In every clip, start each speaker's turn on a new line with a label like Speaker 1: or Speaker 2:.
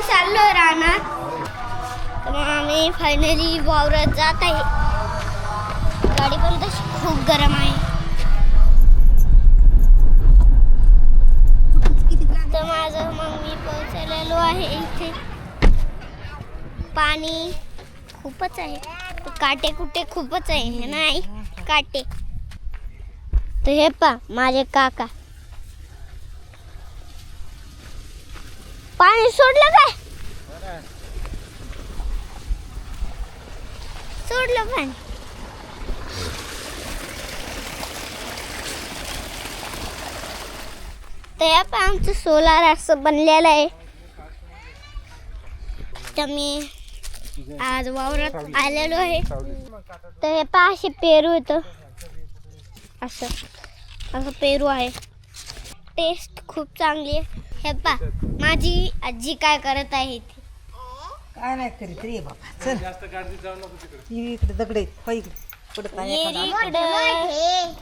Speaker 1: आम्ही चाललो रानात. तर मग आम्ही फायनली वावरात जात आहे. गाडी पण तशी खूप गरम आहे. तर माझं मग मी पोहोचलेलो आहे इथे. पाणी खूपच आहे. काटे कुटे खूपच आहे हे नाही? काटे. तर हे पा माझे काका. पाणी सोडलं काय? सोडलं पाणी. तर हे आमचं सोलार असं बनलेलं आहे. तर मी आज वावरात आलेलो आहे. तर हे पा असे पेरू येतं असं. असं पेरू आहे. टेस्ट खूप चांगली आहे. हे पा माझी आजी काय करत आहे ती
Speaker 2: काय नाही करीत रे बाबा चल. ये इकडे दगड आहेत हो इकडे. पडत नाही
Speaker 1: ये
Speaker 2: एखादा.
Speaker 1: इकडं.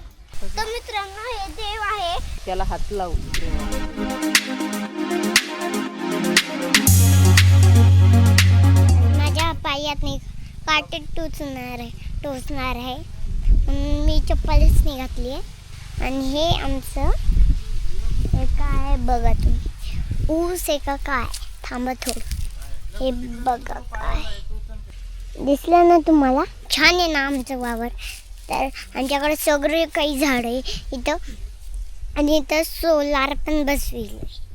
Speaker 1: तर मित्रांनो हे देव आहे.
Speaker 2: त्याला हात लावू.
Speaker 1: माझ्या पायात नाही काटे टोचणार आहे टोचणार आहे. म्हणून मी चप्पलच नाही घातली आहे. आणि हे आमचं हे काय बघा तुम्ही. ऊस एका काय? थांबा थोडं. हे बघा काय. दिसलं ना तुम्हाला? छान आहे ना आमचं वावर. तर आमच्याकडे सगळे काही झाड आहे इथं. आणि इथं सोलार पण बसविले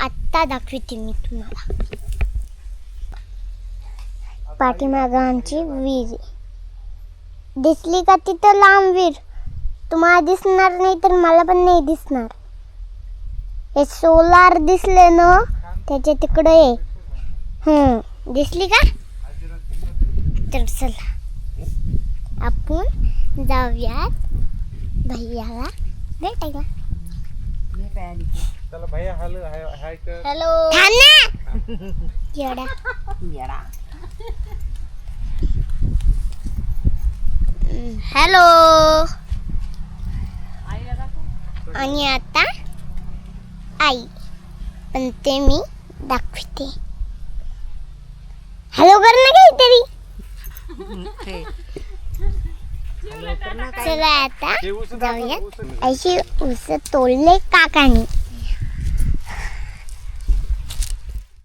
Speaker 1: आत्ता दाखवते मी तुम्हाला. पाठीमागं आमची वीर दिसली का तिथं लांब वीर तुम्हाला दिसणार नाही तर मला पण नाही दिसणार. हे सोलार दिसले ना त्याच्या तिकडे आहे हम्म दिसली का? तर चला. आपण जाऊयात भैयाला. भेटायला.
Speaker 3: हाल हाय हाय कर.
Speaker 1: हॅलो. थांब येडा.
Speaker 2: येडा.
Speaker 1: हॅलो. आणि आता आई पण ते मी दाखवते. हॅलो कर ना काहीतरी. चला आता जाऊयात. अशी उस तोडले काकाने.